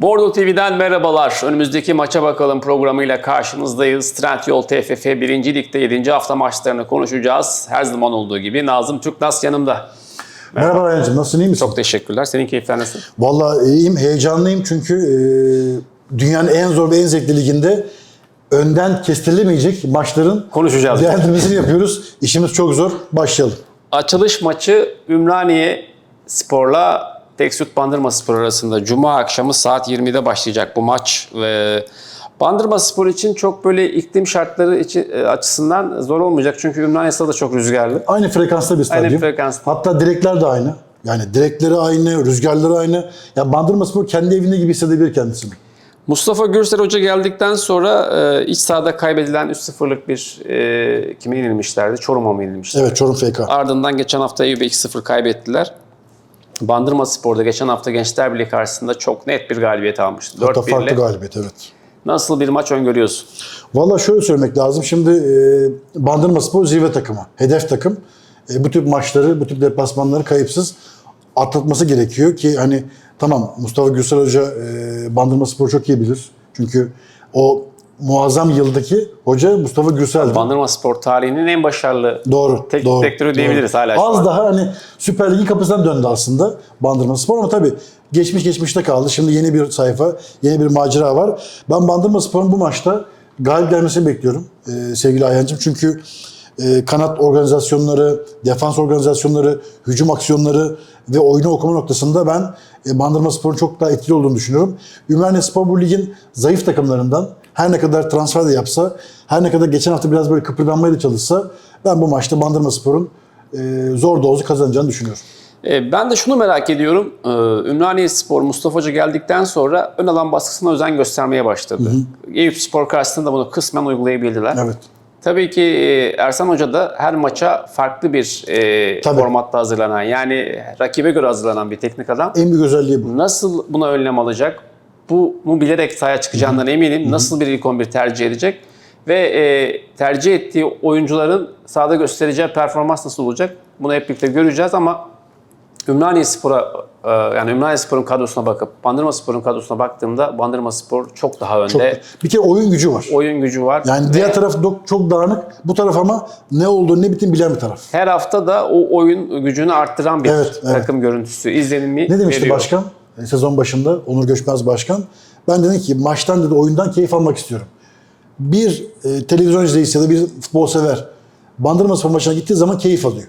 Bordo TV'den merhabalar. Önümüzdeki maça bakalım programıyla karşınızdayız. Trendyol TFF 1. Lig'de 7. hafta maçlarını konuşacağız. Her zaman olduğu gibi Nazım Türknas yanımda. Merhaba Ryan'cığım nasılsın iyi misin? Çok teşekkürler. Senin keyifler nasıl? Vallahi iyiyim, heyecanlıyım çünkü e, dünyanın en zor ve en zevkli liginde önden kestirilemeyecek maçların Konuşacağız. değerlendirmesini yapıyoruz. İşimiz çok zor. Başlayalım. Açılış maçı Ümraniye Spor'la Teksüt Bandırma Spor arasında Cuma akşamı saat 20'de başlayacak bu maç. Ve Bandırma Spor için çok böyle iklim şartları için, e, açısından zor olmayacak. Çünkü Ümraniye Stadı da çok rüzgarlı. Aynı frekansta bir stadyum. frekansta. Hatta direkler de aynı. Yani direkleri aynı, rüzgarları aynı. Ya Bandırma Spor kendi evinde gibi hissedebilir kendisini. Mustafa Gürsel Hoca geldikten sonra e, iç sahada kaybedilen 3-0'lık bir e, kime yenilmişlerdi? Çorum'a mı yenilmişlerdi? Evet Çorum FK. Ardından geçen hafta Eyüp'e 2-0 kaybettiler. Bandırma Spor'da geçen hafta Gençler Birliği karşısında çok net bir galibiyet almıştı. Hatta 4-1 farklı ile. galibiyet evet. Nasıl bir maç öngörüyorsun? Valla şöyle söylemek lazım. Şimdi e, Bandırma Spor zirve takımı, hedef takım. E, bu tip maçları, bu tip deplasmanları kayıpsız atlatması gerekiyor ki hani tamam Mustafa Gürsel Hoca e, Bandırma Spor'u çok iyi bilir. Çünkü o muazzam yıldaki hoca Mustafa Gürsel'di. Bandırma Spor tarihinin en başarılı Doğru. Teknik doğru, direktörü doğru. diyebiliriz hala şu Az an. daha hani Süper Lig'in kapısından döndü aslında Bandırma Spor ama tabii geçmiş geçmişte kaldı. Şimdi yeni bir sayfa, yeni bir macera var. Ben Bandırma Spor'un bu maçta galip gelmesini bekliyorum ee, sevgili Ayhancığım. Çünkü e, kanat organizasyonları, defans organizasyonları, hücum aksiyonları ve oyunu okuma noktasında ben e, Bandırma Spor'un çok daha etkili olduğunu düşünüyorum. Ümraniye Spor bu ligin zayıf takımlarından her ne kadar transfer de yapsa, her ne kadar geçen hafta biraz böyle kıpırdanmaya da çalışsa ben bu maçta Bandırma Spor'un e, zor olsa kazanacağını düşünüyorum. E, ben de şunu merak ediyorum. E, Ümraniye Spor Mustafa Hoca geldikten sonra ön alan baskısına özen göstermeye başladı. Eyüp Spor karşısında da bunu kısmen uygulayabildiler. Evet. Tabii ki e, Ersan Hoca da her maça farklı bir e, Tabii. formatta hazırlanan yani rakibe göre hazırlanan bir teknik adam. En büyük özelliği bu. Nasıl buna önlem alacak? Bunu bilerek sahaya çıkacağından eminim. Nasıl bir ilk 11 tercih edecek? Ve e, tercih ettiği oyuncuların sahada göstereceği performans nasıl olacak? Bunu hep birlikte göreceğiz ama Ümraniye Spor'a e, yani Ümraniye Spor'un kadrosuna bakıp Bandırma Spor'un kadrosuna baktığımda Bandırma Spor çok daha Çok, önde. bir kere oyun gücü var. Oyun gücü var. Yani Ve diğer taraf çok dağınık. Bu taraf ama ne olduğunu ne bittiğini bilen bir taraf. her hafta da o oyun gücünü arttıran bir Evet, evet. takım görüntüsü izlenimi Ne demişti veriyor. başkan? Sezon başında Onur Göçmez başkan. Ben dedim ki maçtan dedi oyundan keyif almak istiyorum. Bir e, televizyon izleyicisi ya da bir futbol sever Bandırma Spor maçına gittiği zaman keyif alıyor.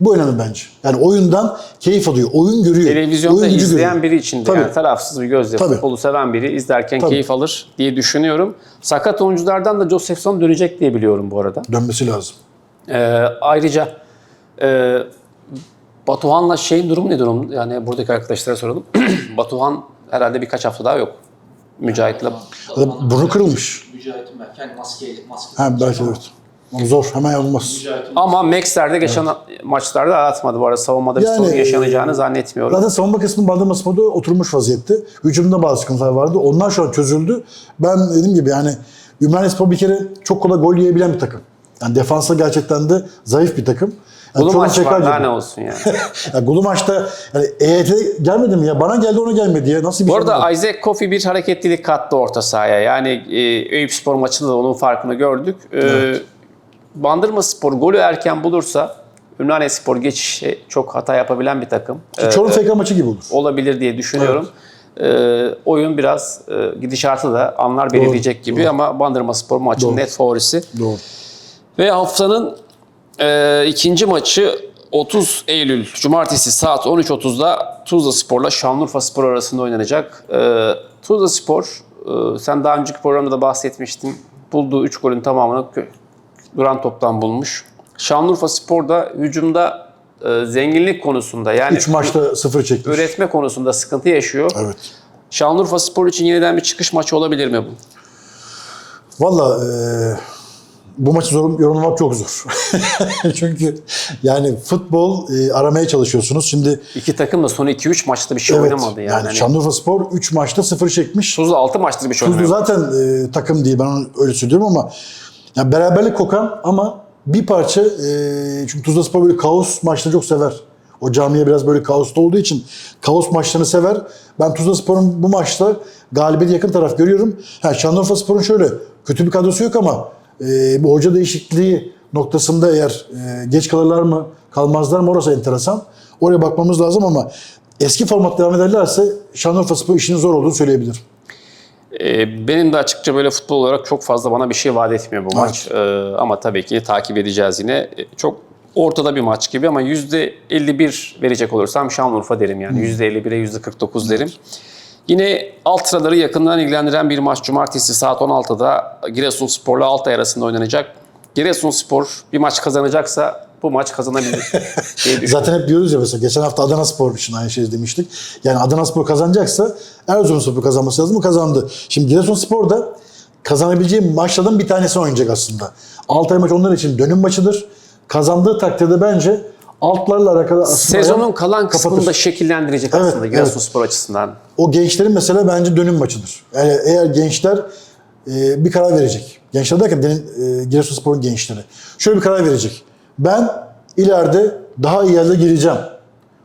Bu önemli bence. Yani oyundan keyif alıyor. Oyun görüyor. Televizyonda oyun izleyen görüyor. biri için de Tabii. yani tarafsız bir gözle Tabii. futbolu seven biri izlerken Tabii. keyif alır diye düşünüyorum. Sakat oyunculardan da Josephson dönecek diye biliyorum bu arada. Dönmesi lazım. Ee, ayrıca e, Batuhan'la şeyin durumu ne durum? Yani buradaki arkadaşlara soralım. Batuhan herhalde birkaç hafta daha yok. Mücahit'le. Burnu kırılmış. Mücahit'in belki maskeyle maske. Ha, belki evet. Zor. Hemen yapılmaz. Ama Maxler de geçen maçlarda atmadı bu arada. Savunmada bir Yani, sorun yaşanacağını zannetmiyorum. Zaten savunma kısmı Bandırma Spor'da oturmuş vaziyette. Hücumda bazı sıkıntılar vardı. Onlar şu an çözüldü. Ben dediğim gibi yani Ümraniye Spor bir kere çok kolay gol yiyebilen bir takım. Yani defansa gerçekten de zayıf bir takım. Çorum maç var. Daha ne olsun yani. Ya Gulu maçta yani EYT gelmedi mi ya? Bana geldi ona gelmedi ya. Nasıl bir Bu şey arada bu? Isaac Kofi bir hareketlilik kattı orta sahaya. Yani e, Eyüp Spor maçında da onun farkını gördük. E, Bandırma Spor golü erken bulursa Ümraniye Spor geçişe çok hata yapabilen bir takım. E, Çorum FK maçı gibi olur. olabilir diye düşünüyorum. E, oyun biraz e, gidişatı da anlar belirleyecek gibi ama Bandırma Spor maçın Doğru. net favorisi. Doğru. Ve haftanın e, ikinci maçı 30 Eylül Cumartesi saat 13.30'da Tuzla Spor'la Şanlıurfa Spor arasında oynanacak. E, Tuzla Spor, e, sen daha önceki programda da bahsetmiştin. Bulduğu 3 golün tamamını duran toptan bulmuş. Şanlıurfa Spor da hücumda e, zenginlik konusunda yani 3 maçta 0 çekmiş. üretme konusunda sıkıntı yaşıyor. Evet. Şanlıurfa Spor için yeniden bir çıkış maçı olabilir mi bu? Valla e, bu maçı zor, yorumlamak çok zor. Çünkü yani futbol e, aramaya çalışıyorsunuz. Şimdi İki takım da son 2-3 maçta bir şey evet oynamadı yani. yani Hani Şanlıurfa Spor 3 maçta 0 çekmiş. Tuzla 6 maçtır bir şey Tuzlu oynamıyor. zaten e, takım değil ben onu öyle söylüyorum ama yani beraberlik kokan ama bir parça e, çünkü Tuzla Spor böyle kaos maçları çok sever. O camiye biraz böyle kaosta olduğu için kaos maçlarını sever. Ben Tuzla Spor'un bu maçta galibiyeti yakın taraf görüyorum. Ha, Şanlıurfa Spor'un şöyle kötü bir kadrosu yok ama e, bu hoca değişikliği noktasında eğer e, geç kalırlar mı kalmazlar mı orası enteresan. Oraya bakmamız lazım ama eski format devam ederlerse Şanlıurfa Spor işinin zor olduğunu söyleyebilirim. Ee, benim de açıkça böyle futbol olarak çok fazla bana bir şey vaat etmiyor bu maç. Ee, ama tabii ki takip edeceğiz yine. Ee, Çok ortada bir maç gibi ama %51 verecek olursam Şanlıurfa derim yani. %51'e %49 derim. Yine alt sıraları yakından ilgilendiren bir maç cumartesi saat 16'da Giresunspor'la Altay arasında oynanacak. Giresunspor bir maç kazanacaksa bu maç kazanabilir. Zaten hep diyoruz ya mesela geçen hafta Adana Spor için aynı şeyi demiştik. Yani Adana Spor kazanacaksa Erzurumspor kazanması lazım. O kazandı. Şimdi Giresunspor da kazanabileceği maçlardan bir tanesi oynayacak aslında. Altay maç onlar için dönüm maçıdır. Kazandığı takdirde bence altlarla alakalı aslında Sezonun kalan kısmını kapatır. da şekillendirecek Evet, aslında evet. Giresunspor açısından. o gençlerin mesela bence dönüm maçıdır. Yani eğer gençler e, bir karar verecek. Gençler derken e, Giresunspor'un gençleri. Şöyle bir karar verecek. Ben ileride daha iyi yerlere geleceğim.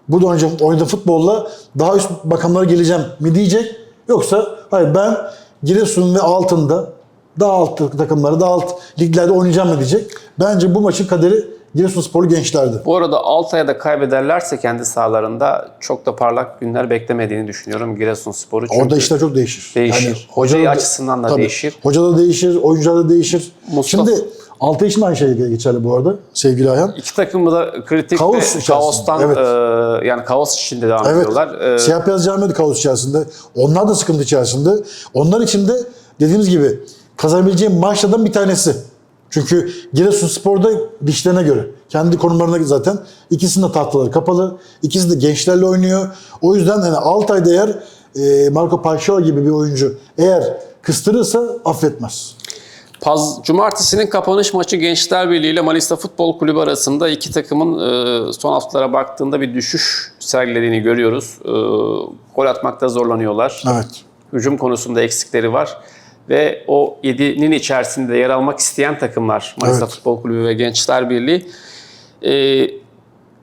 Burada oynayacağım, oynadığım futbolla daha üst makamlara geleceğim mi diyecek. Yoksa hayır ben Giresun ve altında daha alt takımları, daha alt liglerde oynayacağım mı diyecek. Bence bu maçın kaderi Giresunsporlu gençlerdi. Bu arada Altay'a da kaybederlerse kendi sahalarında çok da parlak günler beklemediğini düşünüyorum Giresunspor'u. Çünkü Orada işler çok değişir. Değişir. Hocayı açısından da değişir. Hoca da değişir, oyuncular da değişir. Mustafa- Şimdi Altay için de aynı şey geçerli bu arada sevgili Ayhan. iki takımı da kritik Kaos ve içerisinde, kaostan evet. e, yani kaos içinde devam Evet. ediyorlar. E, Siyah beyaz camiye kaos içerisinde. Onlar da sıkıntı içerisinde. Onlar için de dediğimiz gibi kazanabileceğim maçlardan bir tanesi. Çünkü Giresunspor'da dişlerine göre. Kendi konumlarına zaten ikisinin de tahtaları kapalı. İkisi de gençlerle oynuyor. O yüzden hani Altay'da eğer e, Marco Paşao gibi bir oyuncu eğer kıstırırsa affetmez. Paz, Cumartesinin kapanış maçı Gençler Birliği ile Manisa Futbol Kulübü arasında iki takımın e, son haftalara baktığında bir düşüş sergilediğini görüyoruz. E, gol atmakta zorlanıyorlar. Evet. hücum konusunda eksikleri var. Ve o 7'nin içerisinde yer almak isteyen takımlar Manisa Evet. Futbol Kulübü ve Gençler Birliği. Ee,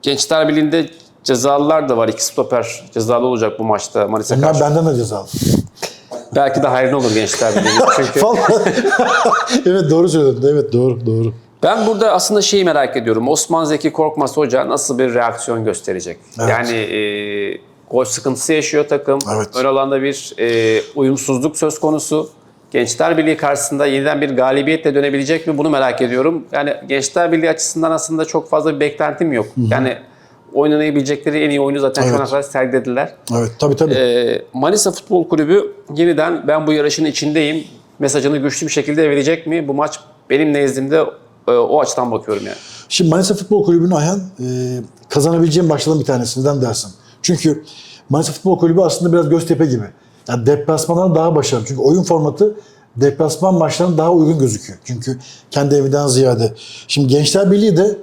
Gençler Birliği'nde cezalılar da var. İki stoper cezalı olacak bu maçta Manisa Onlar karşı. benden de cezalı. Belki de hayrına olur Gençler Birliği. Çünkü evet doğru söyledin. Evet doğru doğru. ben burada aslında şeyi merak ediyorum. Osman Zeki Korkmaz Hoca nasıl bir reaksiyon gösterecek? Evet. Yani e, gol sıkıntısı yaşıyor takım. Evet. Ön alanda bir e, uyumsuzluk söz konusu. Gençler Birliği karşısında yeniden bir galibiyetle dönebilecek mi bunu merak ediyorum. Yani Gençler Birliği açısından aslında çok fazla bir beklentim yok. Yani oynanabilecekleri en iyi oyunu zaten şu ana Evet. kadar sergilediler. Evet tabii tabii. Ee, Manisa Futbol Kulübü yeniden ben bu yarışın içindeyim mesajını güçlü bir şekilde verecek mi? Bu maç benim nezdimde e, o açıdan bakıyorum yani. Şimdi Manisa Futbol Kulübü'nün Ayhan e, kazanabileceğim başlardan bir tanesi. Neden dersin? Çünkü Manisa Futbol Kulübü aslında biraz Göztepe gibi. Yani deplasmanlar daha başarılı. Çünkü oyun formatı deplasman maçlarına daha uygun gözüküyor. Çünkü kendi evinden ziyade. Şimdi Gençler Birliği de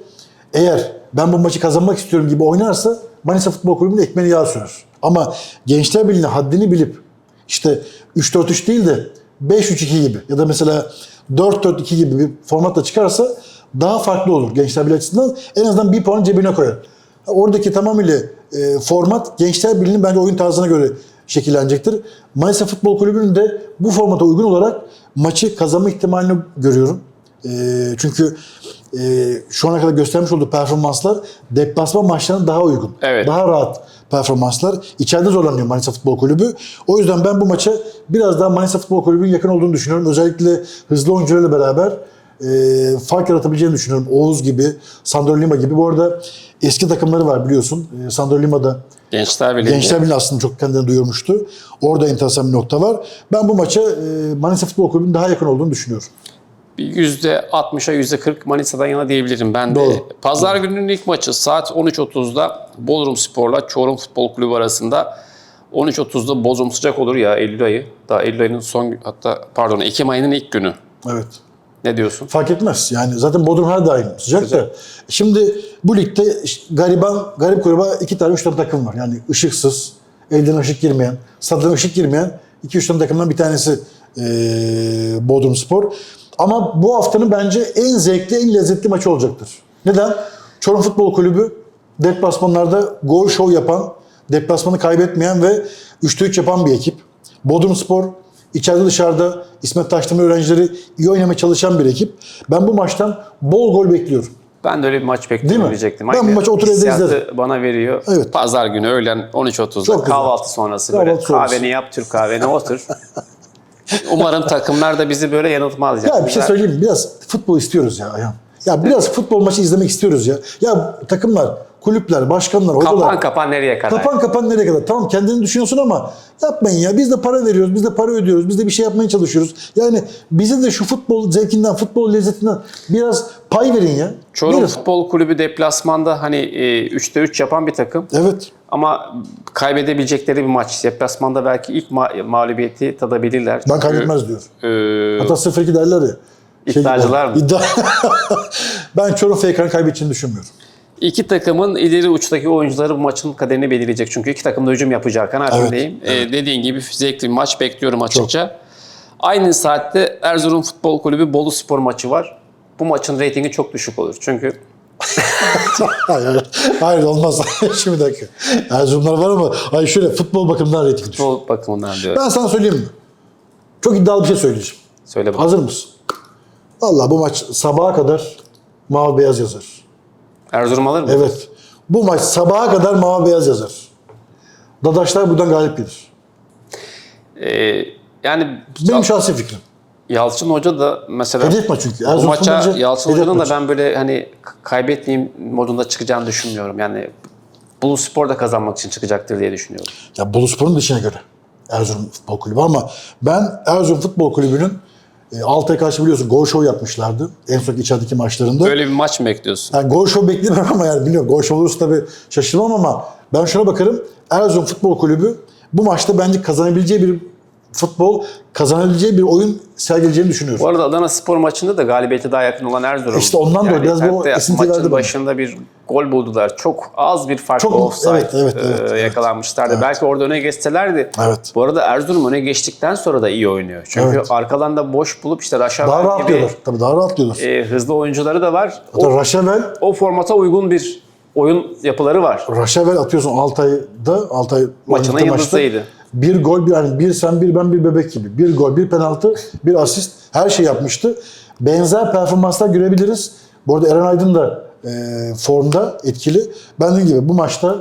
eğer ben bu maçı kazanmak istiyorum gibi oynarsa Manisa Futbol Kulübü'nün ekmeğini yağ sürer. Ama Gençler Birliği'nin haddini bilip işte 3-4-3 değil de 5-3-2 gibi ya da mesela 4-4-2 gibi bir formatla çıkarsa daha farklı olur Gençler Birliği açısından. En azından bir puan cebine koyar. Oradaki tamamıyla e, format Gençler Birliği'nin bence oyun tarzına göre şekillenecektir. Manisa Futbol Kulübü'nün de bu formata uygun olarak maçı kazanma ihtimalini görüyorum. E, çünkü e, şu ana kadar göstermiş olduğu performanslar deplasman maçlarına daha uygun. Evet. Daha rahat performanslar. İçeride zorlanıyor Manisa Futbol Kulübü. O yüzden ben bu maça biraz daha Manisa Futbol Kulübü'nün yakın olduğunu düşünüyorum. Özellikle hızlı oyuncularla beraber e, fark yaratabileceğini düşünüyorum. Oğuz gibi, Sandro Lima gibi. Bu arada eski takımları var biliyorsun. E, Sandro Lima'da Gençler Birliği. Gençler Birliği aslında çok kendini duyurmuştu. Orada enteresan bir nokta var. Ben bu maça e, Manisa Futbol Kulübü'nün daha yakın olduğunu düşünüyorum. Bir %60'a %40 Manisa'dan yana diyebilirim ben de. Doğru. Pazar gününün ilk maçı saat 13.30'da Bodrum Spor'la Çorum Futbol Kulübü arasında 13.30'da Bodrum sıcak olur ya Eylül ayı. Daha Eylül ayının son hatta pardon Ekim ayının ilk günü. Evet. Ne diyorsun? Fark etmez. Yani zaten Bodrum her daim sıcak da. Şimdi bu ligde gariban, garip gruba iki tane, üç tane takım var. Yani ışıksız, elden ışık girmeyen, staddan ışık girmeyen iki üç tane takımdan bir tanesi eee Bodrum Spor. Ama bu haftanın bence en zevkli, en lezzetli maçı olacaktır. Neden? Çorum Futbol Kulübü Deplasmanlarda gol show yapan, deplasmanı kaybetmeyen ve 3'te 3 yapan bir ekip. Bodrum Spor içeride dışarıda İsmet Taşdemir öğrencileri iyi oynamaya çalışan bir ekip. Ben bu maçtan bol gol bekliyorum. Ben de öyle bir maç bekliyorum diyecektim. Ben bu maçı otur evde izlerim. bana veriyor. Evet. Pazar günü öğlen 13.30'da Çok güzel. kahvaltı sonrası böyle Kahvaltı sonrası. kahveni yap, Türk kahveni otur. Umarım takımlar da bizi böyle yanıltmaz. Ya bir şey söyleyeyim? Biraz futbol istiyoruz ya. Ya biraz futbol maçı izlemek istiyoruz ya. Ya takımlar, kulüpler, başkanlar, hocalar. Kapan kapan nereye kadar? Kapan kapan nereye kadar? Tamam kendini düşünüyorsun ama yapmayın ya. Biz de para veriyoruz, biz de para ödüyoruz, biz de bir şey yapmaya çalışıyoruz. Yani bize de şu futbol zevkinden, futbol lezzetinden biraz pay verin ya. Çorum Verin. Futbol Kulübü deplasmanda hani e, 3'te 3 yapan bir takım. Evet. Ama kaybedebilecekleri bir maç. Deplasmanda belki ilk ma- mağlubiyeti tadabilirler. Ben kaybetmez diyor. e, Hatta 0-2 derler ya. İddiacılar mı? İddia. ben Çorum FK'nın kaybedeceğini düşünmüyorum. İki takımın ileri uçtaki oyuncuları bu maçın kaderini belirleyecek. Çünkü iki takım da hücum yapacak kanaatindeyim. Ee, dediğin gibi zevkli bir maç bekliyorum açıkça. Aynı saatte Erzurum Futbol Kulübü Bolu Spor maçı var. Bu maçın reytingi çok düşük olur. Çünkü Hayır, hayır. olmaz. Şimdi dakika. Erzurumlar var ama hayır şöyle futbol bakımından reyting düşüyor. futbol bakımından diyorum. Ben sana söyleyeyim mi? Çok iddialı bir şey söyleyeceğim. Söyle bakalım. Hazır mısın? Vallahi bu maç sabaha kadar mavi beyaz yazar. Erzurum alır mı? Evet. Bu maç sabaha kadar mavi beyaz yazar. Dadaşlar buradan galip gelir. Ee, yani Benim şahsi fikrim. Yalçın Hoca da mesela Hedef maç çünkü. bu Erzurum maça Yalçın hedef Hoca'nın da maçı. ben böyle hani kaybetmeyeyim modunda çıkacağını düşünmüyorum. Yani Bulu Spor da kazanmak için çıkacaktır diye düşünüyorum. Ya Boluspor'un dışına göre. Erzurum Futbol Kulübü ama ben Erzurum Futbol Kulübü'nün e, Altay'a karşı biliyorsun gol show yapmışlardı. En son içerideki maçlarında. Böyle bir maç mı bekliyorsun? Yani gol show beklemiyorum ama yani bilmiyorum. Gol show olursa tabii şaşırmam ama ben şuna bakarım. Erzurum Futbol Kulübü bu maçta bence kazanabileceği bir futbol, kazanabileceği bir oyun sergileyeceğini düşünüyorum. Bu arada Adana Spor maçında da galibiyete daha yakın olan Erzurum. İşte ondan dolayı biraz bu esinti verdi Maçın bana. başında bir gol buldular. Çok az bir farklı Çok- offside evet, evet, e, evet, evet. yakalanmışlardı. Belki orada öne geçselerdi. Evet. Bu arada Erzurum öne geçtikten sonra da iyi oynuyor. Çünkü Evet. arkadan da boş bulup işte Raşavel Daha rahat gibi diyorlar. Tabii daha rahat diyorlar. e, hızlı oyuncuları da var. Hatta O, Raşavel, o formata uygun bir oyun yapıları var. Raşavel atıyorsun Altay'da, Altay Maçının oynadığı maçta yıldızıydı. Bir gol, bir, yani bir sen bir ben bir bebek gibi. Bir gol, bir penaltı, bir asist. Her şey yapmıştı. Benzer performanslar görebiliriz. Bu arada Eren Aydın da e, formda etkili. Ben dediğim gibi bu maçta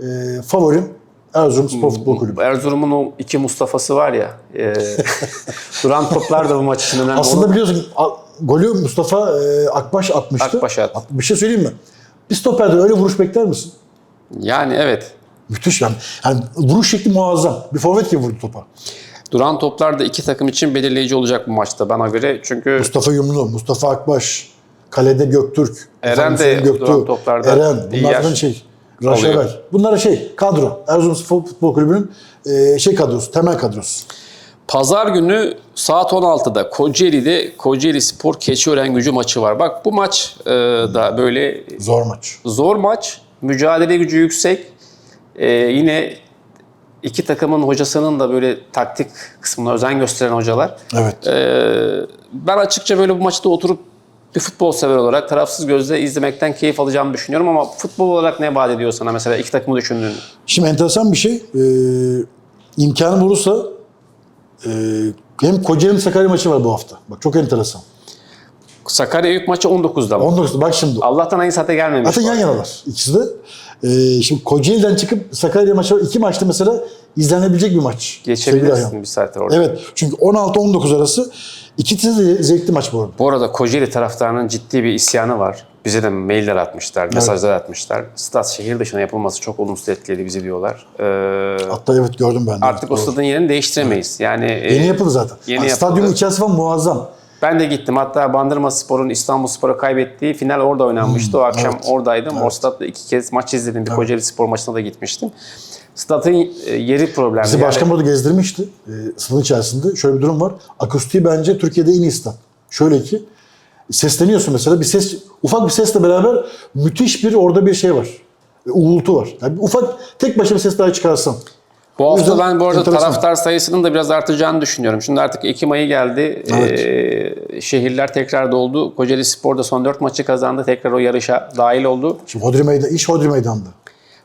e, favorim Erzurum Spor Futbol Kulübü. Erzurum'un o iki Mustafa'sı var ya. E, duran toplar da bu maç için önemli. Aslında biliyorsun golü Mustafa e, Akbaş atmıştı. Akbaş attı. At- Bir şey söyleyeyim mi? Bir stoperden öyle vuruş bekler misin? yani evet. Müthiş yani. yani vuruş şekli muazzam. Bir forvet gibi vurdu topa. Duran toplar da iki takım için belirleyici olacak bu maçta bana göre. Çünkü Mustafa Yumlu, Mustafa Akbaş, kalede Göktürk, Eren de Hüseyin duran toplarda Eren, bunlardan şey, Raşevel. alıyor. Bunlara şey, kadro. Erzurum Futbol Kulübü'nün e, şey kadrosu, temel kadrosu. Pazar günü saat 16'da Kocaeli'de Kocaeli Spor Keçiören Gücü maçı var. Bak bu maç e, da böyle Zor maç. zor maç. Mücadele gücü yüksek. E, yine iki takımın hocasının da böyle taktik kısmına özen gösteren hocalar. Evet. E, ben açıkça böyle bu maçta oturup bir futbol sever olarak tarafsız gözle izlemekten keyif alacağımı düşünüyorum ama futbol olarak ne vaat ediyor sana mesela iki takımı düşündüğün? Şimdi enteresan bir şey. E, imkanı bulursa e, hem Kocaeli Sakarya maçı var bu hafta. Bak çok enteresan. Sakarya Eyüp maçı 19'da mı? 19'da bak şimdi. Allah'tan aynı saate gelmemiş. Zaten yan yanalar ikisi de. E, şimdi Kocaeli'den çıkıp Sakarya maçı iki maçta mesela izlenebilecek bir maç. Geçebilirsin bir saattir orada. Evet. Çünkü 16-19 arası ikisi de zevkli maç bu arada. Bu arada Kocaeli taraftarının ciddi bir isyanı var. Bize de mailler atmışlar, mesajlar atmışlar. Stat şehir dışına yapılması çok olumsuz etkiledi bizi diyorlar. Ee, Hatta evet gördüm ben de. artık o Doğru. stadın yerini değiştiremeyiz. Yani e, Yeni yapıldı zaten. Yeni Yani yapıldı. içerisi falan muazzam. Ben de gittim. Hatta Bandırma Spor'un İstanbul Spor'a kaybettiği final orada oynanmıştı. o akşam Hmm, evet. oradaydım. O statta iki kez maç izledim. Bir Kocaeli Spor maçına da gitmiştim. Stadın e, yeri problemli. Bizi Yani başkan burada gezdirmişti. E, içerisinde. Şöyle bir durum var. Akustiği bence Türkiye'de en iyi stat. Şöyle ki sesleniyorsun mesela bir ses ufak bir sesle beraber müthiş bir orada bir şey var. E, uğultu var. Yani ufak tek başına bir ses daha çıkarsan. Bu hafta ben bu arada enteresan. taraftar sayısının da biraz artacağını düşünüyorum. Şimdi artık Ekim ayı geldi. Evet. Ee, şehirler tekrar doldu. Kocaeli Spor da son 4 maçı kazandı. Tekrar o yarışa dahil oldu. Şimdi Hodri Meydan, iş Hodri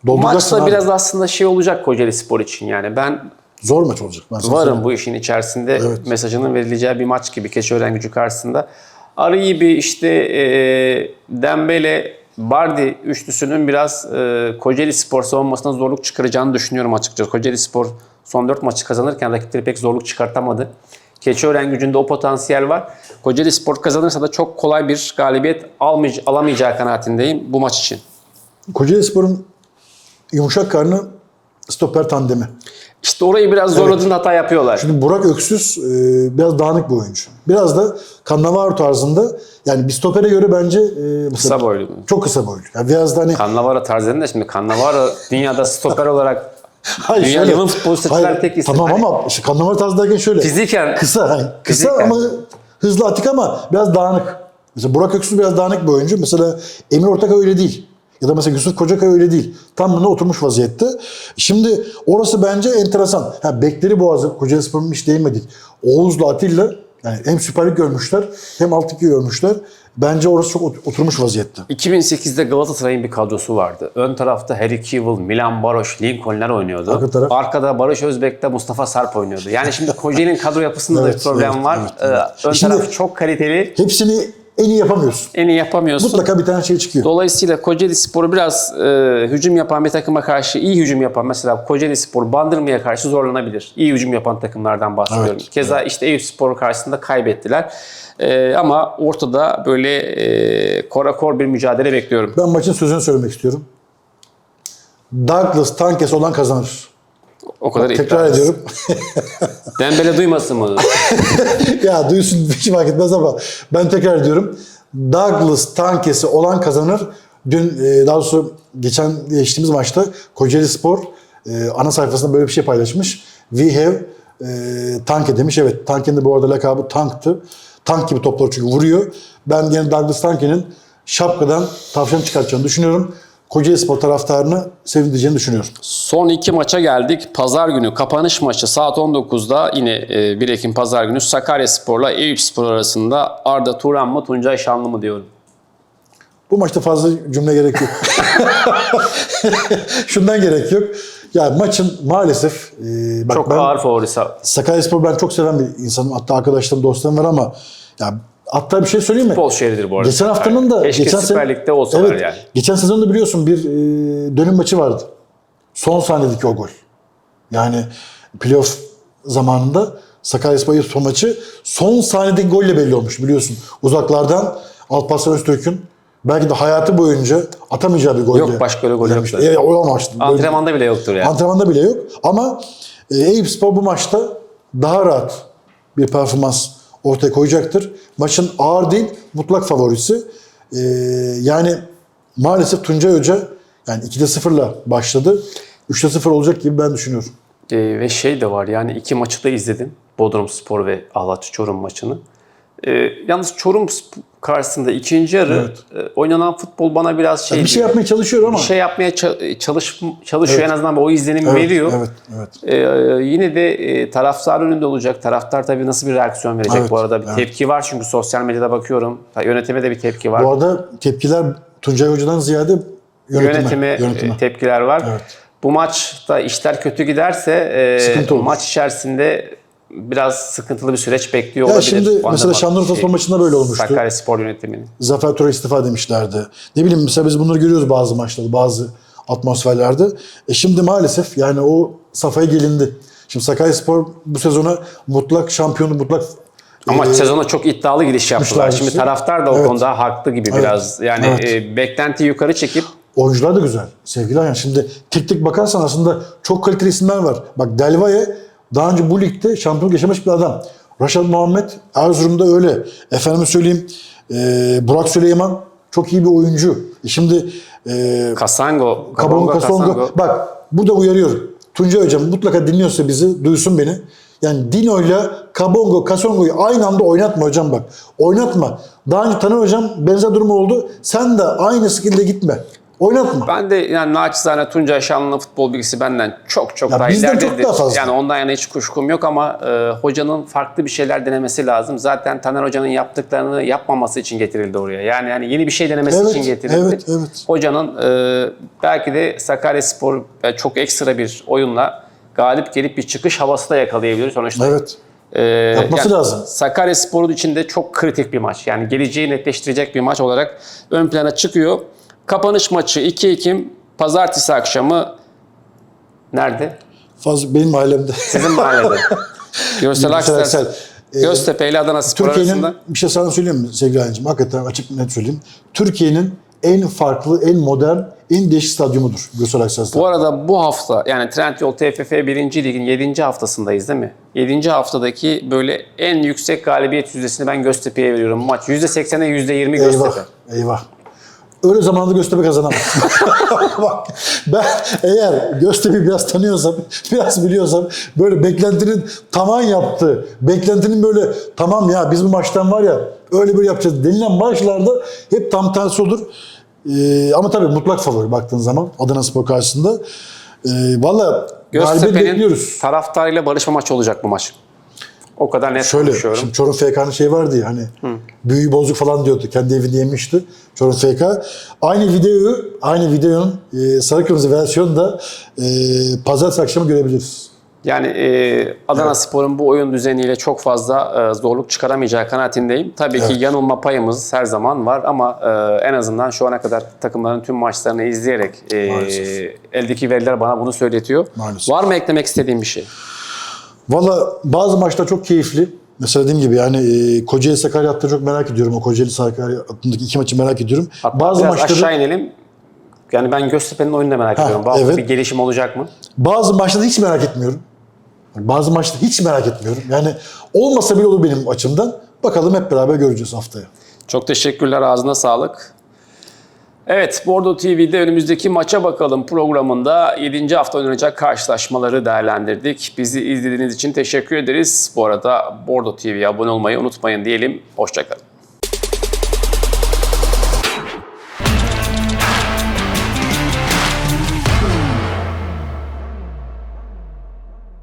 Dolduracaksın maçta abi. biraz aslında şey olacak Kocaeli Spor için. Yani ben Zor maç olacak. Ben varım söyleyeyim. bu işin içerisinde Evet. mesajının verileceği bir maç gibi Keçiören gücü karşısında. Arı gibi işte e, Dembele Bardi üçlüsünün biraz e, Kocaeli Spor savunmasına zorluk çıkaracağını düşünüyorum açıkçası. Kocaeli Spor son 4 maçı kazanırken rakipleri pek zorluk çıkartamadı. Keçiören gücünde o potansiyel var. Kocaeli Spor kazanırsa da çok kolay bir galibiyet almay- alamayacağı kanaatindeyim bu maç için. Kocaeli Spor'un yumuşak karnı stoper tandemi. İşte orayı biraz zorladığında hata yapıyorlar. Şimdi Burak Öksüz e, biraz dağınık bir oyuncu. Biraz da Cannavaro tarzında yani bir stopere göre bence e, Kısa boylu. çok kısa boylu. Yani biraz da hani Cannavaro tarzında da şimdi Cannavaro dünyada stoper olarak Hayır, Dünya şöyle- yılın futbolcusu Hayır, tek isim. Tamam Hani- ama işte Cannavaro tarzı derken şöyle. fiziken Kısa, hani kısa Fiziken. ama hızlı atik ama biraz dağınık. Mesela Burak Öksüz biraz dağınık bir oyuncu. Mesela Emir Ortakay öyle değil. Ya da mesela Yusuf Kocakay öyle değil. Tam buna oturmuş vaziyette. Şimdi orası bence enteresan. Ha, bekleri boğazı Kocaeli Spor'un hiç değinmedik. Oğuz'la Atilla yani hem Süper Lig görmüşler hem Alt Lig görmüşler. Bence orası çok ot- oturmuş vaziyette. 2008'de Galatasaray'ın bir kadrosu vardı. Ön tarafta Harry Kewell, Milan Baroş, Lincoln'ler oynuyordu. Arka taraf- Arkada Barış Özbek'te Mustafa Sarp oynuyordu. Yani şimdi Kocaeli'nin kadro yapısında da Evet, bir problem evet, var. evet, evet. Ee, ön Şimdi- taraf çok kaliteli. Hepsini en iyi yapamıyorsun. En iyi yapamıyorsun. Mutlaka bir tane şey çıkıyor. Dolayısıyla Kocaeli Spor'u biraz e, hücum yapan bir takıma karşı iyi hücum yapan mesela Kocaeli Spor Bandırma'ya karşı zorlanabilir. İyi hücum yapan takımlardan bahsediyorum. Evet, Keza işte Eyüp Spor karşısında kaybettiler. E, ama ortada böyle e, korakor bir mücadele bekliyorum. Ben maçın sözünü söylemek istiyorum. Douglas Tankes olan kazanır. O kadar Tekrar iddialıyız. ediyorum. Dembele duymasın bunu. ya duysun hiç fark etmez ama ben tekrar ediyorum. Douglas Tankes'i olan kazanır. Dün e, daha doğrusu geçen geçtiğimiz maçta Kocaeli Spor e, ana sayfasında böyle bir şey paylaşmış. We have e, Tanke demiş. Evet Tanke'nin de bu arada lakabı Tank'tı. Tank gibi topları çünkü vuruyor. Ben yine Douglas Tanke'nin şapkadan tavşan çıkartacağını düşünüyorum. Kocaeli Spor taraftarını sevindireceğini düşünüyorum. Son iki maça geldik. Pazar günü kapanış maçı saat 19'da yine e, 1 Ekim Pazar günü Sakarya Spor'la Eyüp Spor arasında Arda Turan mı Tuncay Şanlı mı diyorum. Bu maçta fazla cümle gerek yok. Şundan gerek yok. Ya maçın maalesef e, bak Çok ben ağır favorisi. Sakaryaspor ben çok seven bir insanım. Hatta arkadaşlarım, dostlarım var ama ya hatta bir şey söyleyeyim mi? Futbol şehridir bu arada. Geçen haftanın da Keşke geçen Süper Lig'de olsalar evet, yani. Geçen sezon da biliyorsun bir e, dönüm maçı vardı. Son saniyedeki o gol. Yani playoff zamanında Sakaryaspor Eyüpspor maçı son saniyedeki golle belli olmuş biliyorsun. Uzaklardan Alparslan Öztürk'ün belki de hayatı boyunca atamayacağı bir golle. Yok, başka öyle gol gelmiş. yoktu. E, olamamıştı. Antrenmanda bile yoktur yani. Antrenmanda bile yok. Ama e, Eyüpspor bu maçta daha rahat bir performans ortaya koyacaktır. Maçın ağır değil, mutlak favorisi. E, yani maalesef Tuncay Hoca yani 2'de 0'la başladı. 3'te 0 olacak gibi ben düşünüyorum. Ee, ve şey de var yani iki maçı da izledim. Bodrum Spor ve Ahlatçı Çorum maçını. Ee, yalnız Çorum karşısında ikinci yarı e, oynanan futbol bana biraz şey bir şey yapmaya çalışıyor ama. bir şey yapmaya ça- çalış çalışıyor Evet. en azından o izlenimi evet, veriyor. Evet, evet. Ee, yine de e, taraftar önünde olacak. Taraftar tabii nasıl bir reaksiyon verecek Evet, bu arada. Bir evet. tepki var çünkü sosyal medyada bakıyorum. Yönetime de bir tepki var. Bu arada tepkiler Tuncay Hoca'dan ziyade yönetime. Yönetime, yönetime. e, tepkiler var. Evet. Bu maçta işler kötü giderse e, maç içerisinde biraz sıkıntılı bir süreç bekliyor Ya olabilir. şimdi Bu mesela Şanlıurfa şey, Spor maçında böyle olmuştu. Sakarya Spor yönetiminin. Zafer Tura istifa demişlerdi. Ne bileyim mesela biz bunları görüyoruz bazı maçlarda, bazı atmosferlerde. E şimdi maalesef yani o safhaya gelindi. Şimdi Sakaryaspor bu sezona mutlak şampiyonu, mutlak Ama e, sezona çok iddialı giriş yaptılar. Şimdi taraftar da o Evet. konuda haklı gibi biraz. Yani Evet. e, beklenti yukarı çekip oyuncular da güzel. Sevgili yani şimdi tek tek bakarsan aslında çok kaliteli isimler var. Bak Delvaye daha önce bu ligde şampiyonluk yaşamış bir adam. Raşal Muhammed Erzurum'da öyle. Efendime söyleyeyim e, Burak Süleyman çok iyi bir oyuncu. E şimdi e, Kasango, Kabongo Kasongo. Bak bu da uyarıyorum. Tuncay Hocam mutlaka dinliyorsa bizi duysun beni. Yani Dino'yla Kabongo Kasongo'yu aynı anda oynatma hocam bak. Oynatma. Daha önce Taner Hocam benzer durum oldu. Sen de aynı şekilde gitme. Oynatma. Ben de yani naçizane Tuncay Şanlı'nın futbol bilgisi benden çok çok Ya daha bizden çok daha fazla. Yani ondan yana hiç kuşkum yok ama e, hocanın farklı bir şeyler denemesi lazım. Zaten Taner Hoca'nın yaptıklarını yapmaması için getirildi oraya. Yani yani yeni bir şey denemesi Evet, için getirildi. evet, evet. Hocanın e, belki de Sakaryaspor e, çok ekstra bir oyunla galip gelip bir çıkış havası da yakalayabilir sonuçta. Evet. Ee, Yapması lazım. Sakaryaspor'un için de çok kritik bir maç. Yani geleceği netleştirecek bir maç olarak ön plana çıkıyor. Kapanış maçı 2 Ekim Pazartesi akşamı nerede? Fazla benim mahallemde. Sizin mahallede. Görsel Aksel. Ee, Göztepe ile Adana Spor Türkiye'nin arasında. bir şey sana söyleyeyim mi sevgili Ayhan'cığım? Hakikaten açık net söyleyeyim. Türkiye'nin en farklı, en modern, en değişik stadyumudur Görsel Aksel Stadyumu. Bu arada bu hafta yani Trendyol TFF 1. Lig'in 7. haftasındayız değil mi? 7. haftadaki böyle en yüksek galibiyet yüzdesini ben Göztepe'ye veriyorum. Maç %80'e %20 Göztepe. Eyvah, eyvah. Öyle zamanda Göztepe kazanamaz. Bak, ben eğer Göztepe'yi biraz tanıyorsam, biraz biliyorsam böyle beklentinin tavan yaptı. Beklentinin böyle tamam ya biz bu maçtan var ya öyle böyle yapacağız denilen maçlarda hep tam tersi olur. Ee, ama tabii mutlak favori baktığın zaman Adana Spor karşısında. Ee, Valla galibiyet bekliyoruz. taraftarıyla barışma maçı olacak bu maç. O kadar net Şöyle, konuşuyorum. şimdi Çorum FK'nın şey vardı ya hani büyü bozuk falan diyordu. Kendi evinde yemişti Çorum FK. Aynı videoyu, aynı videonun e, sarı kırmızı versiyonu da e, pazartesi akşamı görebiliriz. Yani e, Adana Spor'un bu oyun düzeniyle çok fazla e, zorluk çıkaramayacağı kanaatindeyim. Tabii ki yanılma payımız her zaman var ama e, en azından şu ana kadar takımların tüm maçlarını izleyerek e, Maalesef. eldeki veriler bana bunu söyletiyor. Maalesef. Var mı eklemek istediğim bir şey? Valla bazı maçlar çok keyifli. Mesela dediğim gibi yani e, Kocaeli Sakarya hattı çok merak ediyorum. O Kocaeli Sakarya hattındaki iki maçı merak ediyorum. Hatta bazı biraz maçları aşağı inelim. Yani ben Göztepe'nin oyununu da merak Ha, ediyorum. Hafta evet. bir gelişim olacak mı? bazı maçları hiç merak etmiyorum. Bazı maçları hiç merak etmiyorum. Yani olmasa bile olur benim açımdan. Bakalım hep beraber göreceğiz haftaya. Çok teşekkürler. Ağzına sağlık. Evet, Bordo TV'de önümüzdeki maça bakalım programında 7. hafta oynanacak karşılaşmaları değerlendirdik. Bizi izlediğiniz için teşekkür ederiz. Bu arada Bordo TV'ye abone olmayı unutmayın diyelim. Hoşçakalın.